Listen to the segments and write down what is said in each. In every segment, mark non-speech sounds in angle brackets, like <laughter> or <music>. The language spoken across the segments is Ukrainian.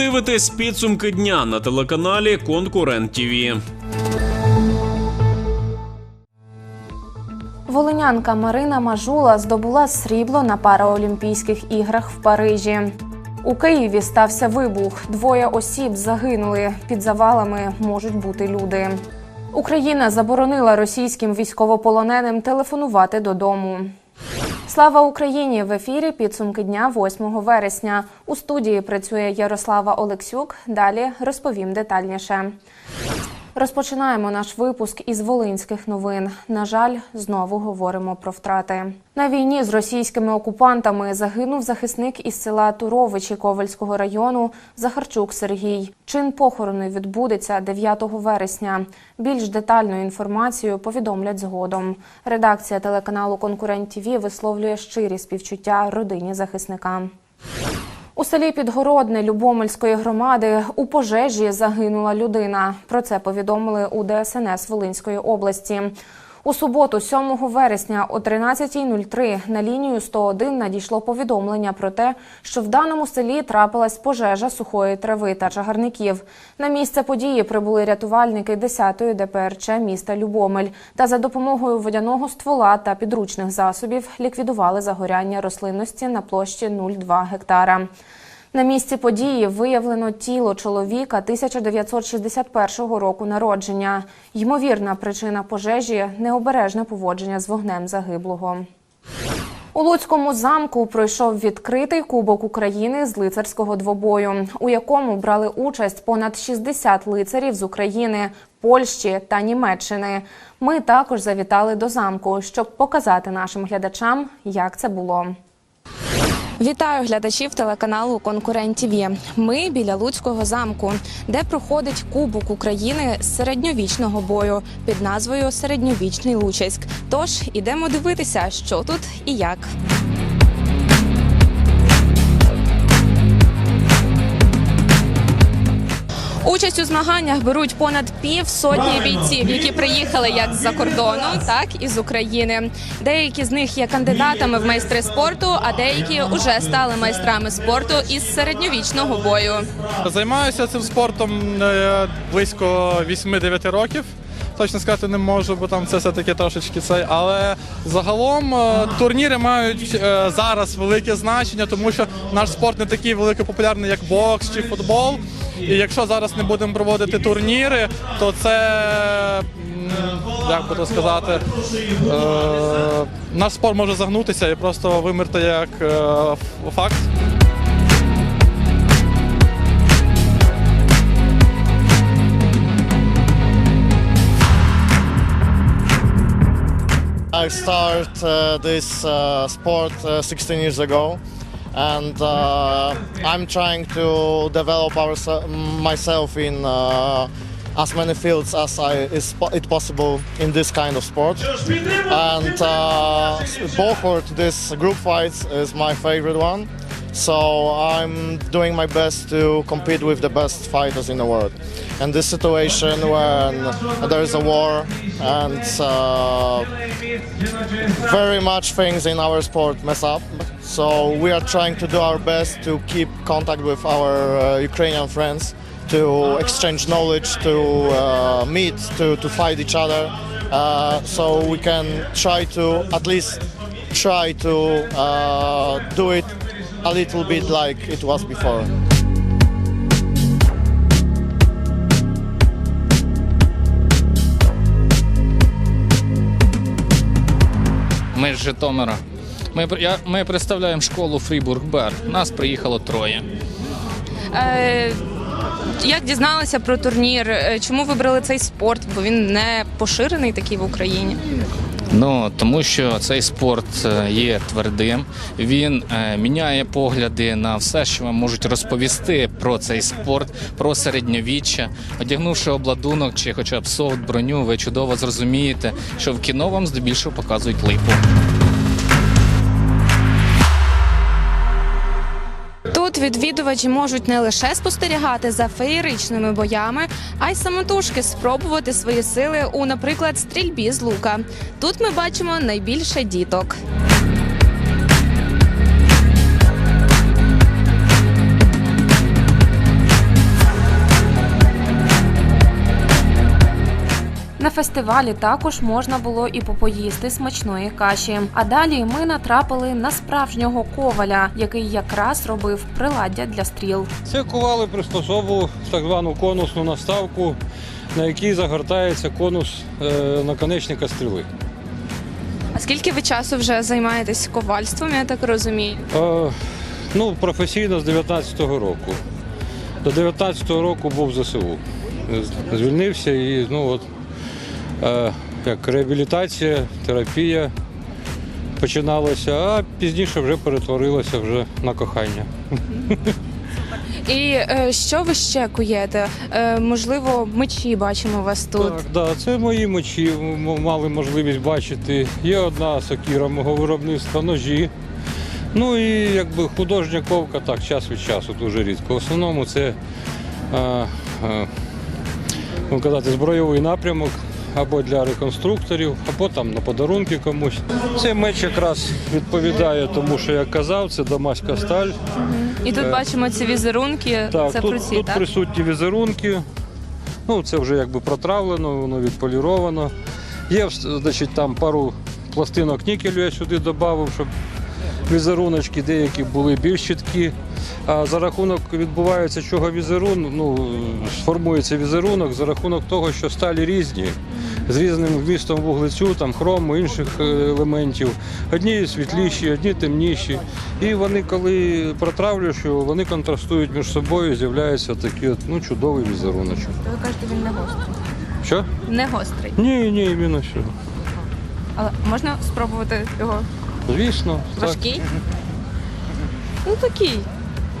дивитесь підсумки дня на телеканалі Конкурент ТІВІ. Волинянка Марина Мажула здобула срібло на Параолімпійських іграх в Парижі. У Києві стався вибух. Двоє осіб загинули. Під завалами можуть бути люди. Україна заборонила російським військовополоненим телефонувати додому. Слава Україні! В ефірі підсумки дня 8 вересня. У студії працює Ярослава Олексюк. Далі розповім детальніше. Розпочинаємо наш випуск із волинських новин. На жаль, знову говоримо про втрати. На війні з російськими окупантами загинув захисник із села Туровичі Ковальського району Захарчук Сергій. Чин похорону відбудеться 9 вересня. Більш детальну інформацію повідомлять згодом. Редакція телеканалу Конкурент ТІВІ висловлює щирі співчуття родині захисника. У селі Підгородне Любомельської громади у пожежі загинула людина. Про це повідомили у ДСНС Волинської області. У суботу, 7 вересня о 13.03 на лінію 101 надійшло повідомлення про те, що в даному селі трапилась пожежа сухої трави та чагарників. На місце події прибули рятувальники 10-ї ДПРЧ міста Любомель та за допомогою водяного ствола та підручних засобів ліквідували загоряння рослинності на площі 0,2 гектара. На місці події виявлено тіло чоловіка 1961 року народження. Ймовірна причина пожежі необережне поводження з вогнем загиблого. У Луцькому замку пройшов відкритий кубок України з лицарського двобою, у якому брали участь понад 60 лицарів з України, Польщі та Німеччини. Ми також завітали до замку, щоб показати нашим глядачам, як це було. Вітаю глядачів телеканалу Конкурент ТІВІ. Ми біля Луцького замку, де проходить Кубок України з середньовічного бою під назвою Середньовічний Лучаськ. Тож ідемо дивитися, що тут і як. Участь у змаганнях беруть понад півсотні бійців, які приїхали як з-за кордону, так і з України. Деякі з них є кандидатами в майстри спорту, а деякі вже стали майстрами спорту із середньовічного бою. Займаюся цим спортом е, близько 8-9 років. Точно сказати не можу, бо там це все-таки трошечки цей. Але загалом е, турніри мають е, зараз велике значення, тому що наш спорт не такий велико популярний, як бокс чи футбол. І якщо зараз не будемо проводити турніри, то це як би сказати, е, наш спорт може загнутися і просто вимерти як факт. I started uh, this uh, sport uh, 16 years ago, and uh, I'm trying to develop myself in uh, as many fields as I, is it possible in this kind of sport. And uh, Bohort, this group fights, is my favorite one. So I'm doing my best to compete with the best fighters in the world. And this situation when there is a war and uh, very much things in our sport mess up. So we are trying to do our best to keep contact with our uh, Ukrainian friends, to exchange knowledge, to uh, meet, to, to fight each other. Uh, so we can try to at least try to uh, do it a little bit like it was before. Ми з Житомира. Ми, я, ми представляємо школу Фрібург Бер. Нас приїхало троє. Е, як дізналися про турнір? Е, Чому вибрали цей спорт? Бо він не поширений такий в Україні. Ну тому що цей спорт е, є твердим. Він е, міняє погляди на все, що вам можуть розповісти про цей спорт, про середньовіччя. Одягнувши обладунок чи хоча б софт броню, ви чудово зрозумієте, що в кіно вам здебільшого показують липу. Відвідувачі можуть не лише спостерігати за феєричними боями, а й самотужки спробувати свої сили у, наприклад, стрільбі з лука. Тут ми бачимо найбільше діток. На фестивалі також можна було і попоїсти смачної каші. А далі ми натрапили на справжнього коваля, який якраз робив приладдя для стріл. Це ковали приспособу, так звану конусну наставку, на якій загортається конус е, наконечника стріли. А скільки ви часу вже займаєтесь ковальством? Я так розумію. Е, ну, професійно з 19-го року. До 19-го року був в ЗСУ. Звільнився і ну, от, як реабілітація, терапія починалася, а пізніше вже перетворилося вже на кохання. І е, що ви ще куєте? Е, можливо, мечі бачимо вас тут. Так, да, це мої мечі мали можливість бачити. Є одна сокіра мого виробництва, ножі. Ну і якби художня ковка так, час від часу, дуже рідко. В основному це е, е, казати, збройовий напрямок або для реконструкторів, або там на подарунки комусь. Цей меч якраз відповідає тому, що я казав, це дамаська сталь. І тут бачимо ці візерунки. Так, це тут, круті, тут так? присутні візерунки. Ну, це вже якби протравлено, воно відполіровано. Є значить, там пару пластинок нікелю я сюди додав, щоб візеруночки деякі були більш чіткі. А за рахунок відбувається чого візерунок, ну, сформується візерунок за рахунок того, що сталі різні, з різним вмістом вуглецю, там, хрому, інших е, елементів. Одні світліші, одні темніші. І вони, коли протравлюєш його, вони контрастують між собою, з'являється такий от, ну, чудовий візеруночок. Ви кажете, він не гострий. Що? Не гострий. Ні, ні, він що. Але можна спробувати його Звісно. так. важкий? Ну такий.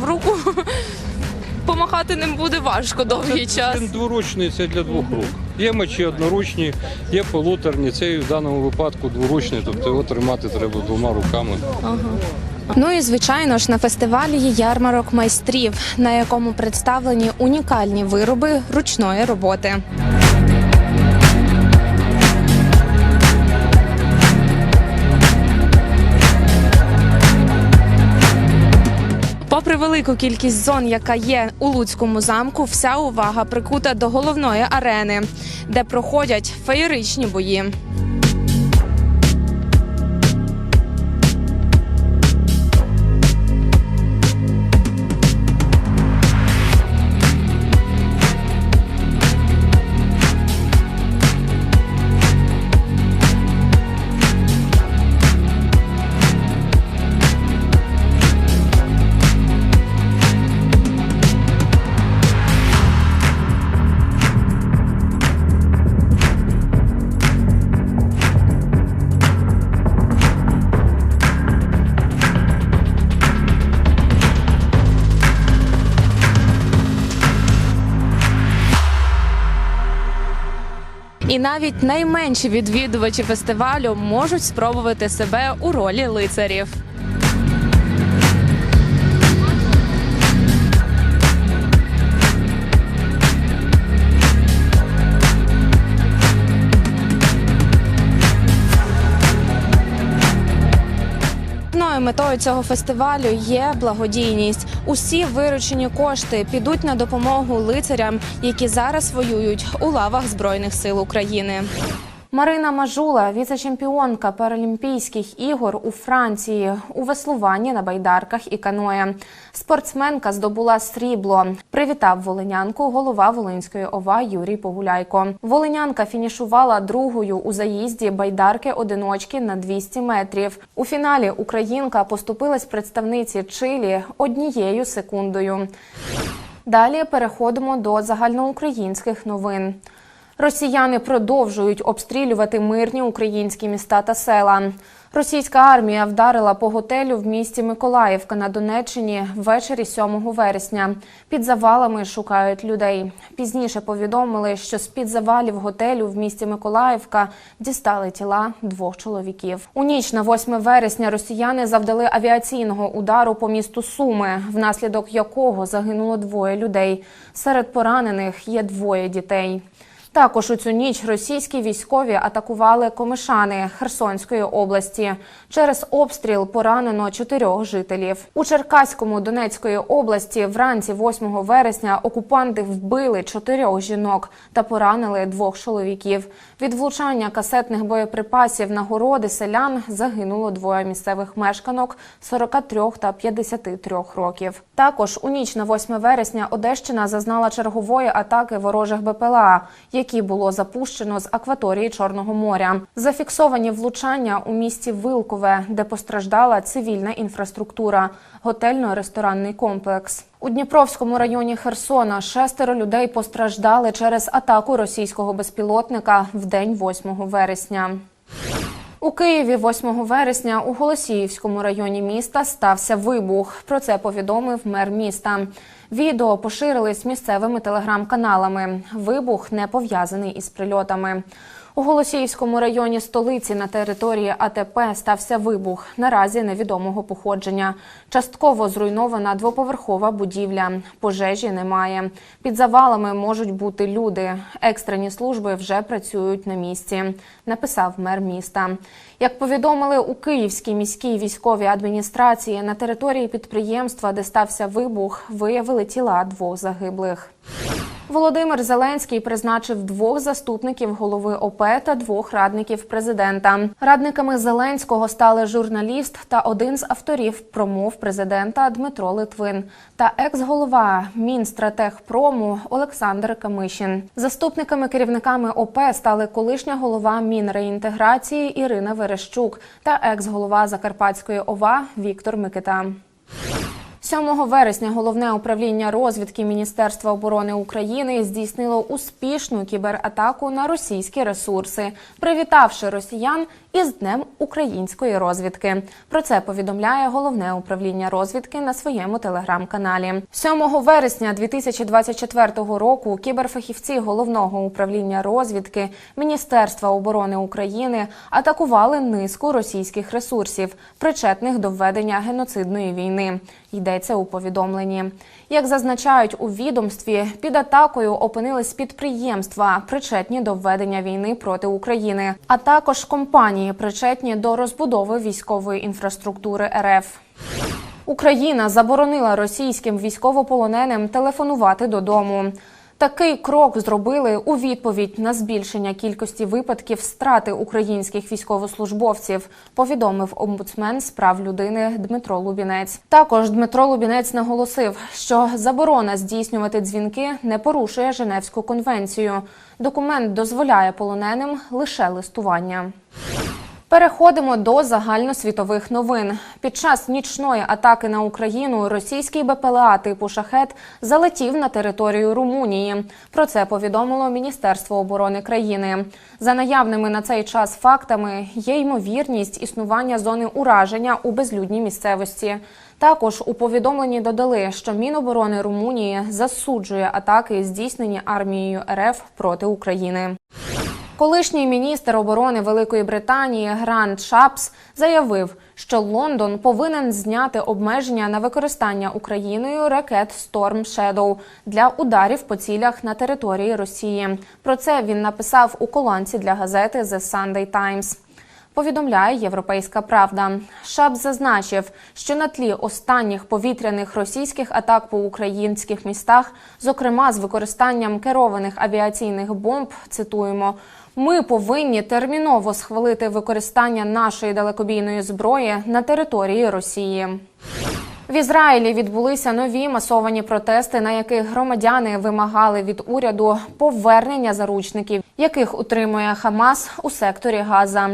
В руку <laughs> помахати ним буде важко довгий час. Він дворучний, це для двох рук. Є мечі одноручні, є полуторні, цей в даному випадку дворучний, тобто його тримати треба двома руками. Ну і звичайно ж на фестивалі є ярмарок майстрів, на якому представлені унікальні вироби ручної роботи. Попри велику кількість зон, яка є у Луцькому замку, вся увага прикута до головної арени, де проходять феєричні бої. І навіть найменші відвідувачі фестивалю можуть спробувати себе у ролі лицарів. Головною метою цього фестивалю є благодійність. Усі виручені кошти підуть на допомогу лицарям, які зараз воюють у лавах Збройних сил України. Марина Мажула, віце-чемпіонка Паралімпійських ігор у Франції у веслуванні на байдарках і каное. Спортсменка здобула срібло. Привітав волинянку голова Волинської ОВА Юрій Погуляйко. Волинянка фінішувала другою у заїзді байдарки одиночки на 200 метрів. У фіналі українка поступилась представниці Чилі однією секундою. Далі переходимо до загальноукраїнських новин. Росіяни продовжують обстрілювати мирні українські міста та села. Російська армія вдарила по готелю в місті Миколаївка на Донеччині ввечері 7 вересня. Під завалами шукають людей. Пізніше повідомили, що з під завалів готелю в місті Миколаївка дістали тіла двох чоловіків. У ніч на 8 вересня росіяни завдали авіаційного удару по місту Суми, внаслідок якого загинуло двоє людей. Серед поранених є двоє дітей. Також у цю ніч російські військові атакували Комишани Херсонської області. Через обстріл поранено чотирьох жителів. У Черкаському Донецької області вранці 8 вересня окупанти вбили чотирьох жінок та поранили двох чоловіків. Від влучання касетних боєприпасів на городи селян загинуло двоє місцевих мешканок 43 та 53 років. Також у ніч на 8 вересня Одещина зазнала чергової атаки ворожих БПЛА, які було запущено з акваторії Чорного моря. Зафіксовані влучання у місті Вилкове, де постраждала цивільна інфраструктура, готельно-ресторанний комплекс. У Дніпровському районі Херсона шестеро людей постраждали через атаку російського безпілотника в день 8 вересня. У Києві 8 вересня у Голосіївському районі міста стався вибух. Про це повідомив мер міста. Відео поширились місцевими телеграм-каналами. Вибух не пов'язаний із прильотами. У Голосіївському районі столиці на території АТП стався вибух. Наразі невідомого походження. Частково зруйнована двоповерхова будівля. Пожежі немає. Під завалами можуть бути люди. Екстрені служби вже працюють на місці. Написав мер міста. Як повідомили у Київській міській військовій адміністрації, на території підприємства, де стався вибух, виявили тіла двох загиблих. Володимир Зеленський призначив двох заступників голови ОП та двох радників президента. Радниками Зеленського стали журналіст та один з авторів промов президента Дмитро Литвин та екс-голова Мінстратегпрому Олександр Камишин. Заступниками керівниками ОП стали колишня голова Мінреінтеграції Ірина Верещук та екс-голова Закарпатської ОВА Віктор Микита. 7 вересня головне управління розвідки Міністерства оборони України здійснило успішну кібератаку на російські ресурси, привітавши росіян із Днем української розвідки. Про це повідомляє головне управління розвідки на своєму телеграм-каналі. 7 вересня 2024 року кіберфахівці головного управління розвідки Міністерства оборони України атакували низку російських ресурсів, причетних до введення геноцидної війни. Йдеться у повідомленні. Як зазначають у відомстві, під атакою опинились підприємства, причетні до введення війни проти України, а також компанії, причетні до розбудови військової інфраструктури РФ. Україна заборонила російським військовополоненим телефонувати додому. Такий крок зробили у відповідь на збільшення кількості випадків страти українських військовослужбовців, повідомив омбудсмен з прав людини Дмитро Лубінець. Також Дмитро Лубінець наголосив, що заборона здійснювати дзвінки не порушує Женевську конвенцію. Документ дозволяє полоненим лише листування. Переходимо до загальносвітових новин. Під час нічної атаки на Україну російський БПЛА типу шахет залетів на територію Румунії. Про це повідомило Міністерство оборони країни. За наявними на цей час фактами є ймовірність існування зони ураження у безлюдній місцевості. Також у повідомленні додали, що Міноборони Румунії засуджує атаки, здійснені армією РФ проти України. Колишній міністр оборони Великої Британії Грант Шапс заявив, що Лондон повинен зняти обмеження на використання Україною ракет Storm Shadow для ударів по цілях на території Росії. Про це він написав у колонці для газети The Sunday Times. Повідомляє Європейська Правда. Шап зазначив, що на тлі останніх повітряних російських атак по українських містах, зокрема з використанням керованих авіаційних бомб, цитуємо. Ми повинні терміново схвалити використання нашої далекобійної зброї на території Росії. В Ізраїлі відбулися нові масовані протести, на яких громадяни вимагали від уряду повернення заручників, яких утримує Хамас у секторі Газа.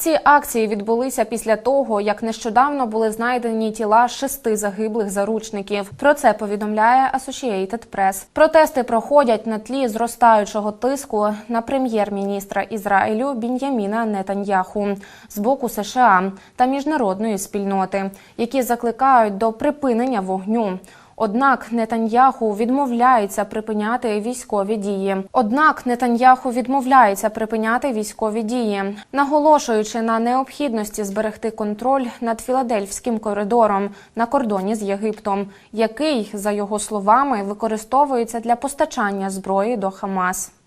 Ці акції відбулися після того, як нещодавно були знайдені тіла шести загиблих заручників. Про це повідомляє Associated Press. Протести проходять на тлі зростаючого тиску на прем'єр-міністра Ізраїлю Бін'яміна Нетаньяху з боку США та міжнародної спільноти, які закликають до припинення вогню. Однак Нетаньяху відмовляється припиняти військові дії. Однак Нетаньяху відмовляється припиняти військові дії, наголошуючи на необхідності зберегти контроль над філадельфським коридором на кордоні з Єгиптом, який, за його словами, використовується для постачання зброї до Хамас.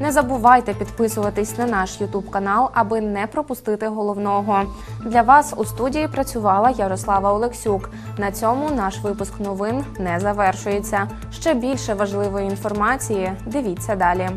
Не забувайте підписуватись на наш Ютуб канал, аби не пропустити головного. Для вас у студії працювала Ярослава Олексюк. На цьому наш випуск новин не завершується. Ще більше важливої інформації. Дивіться далі.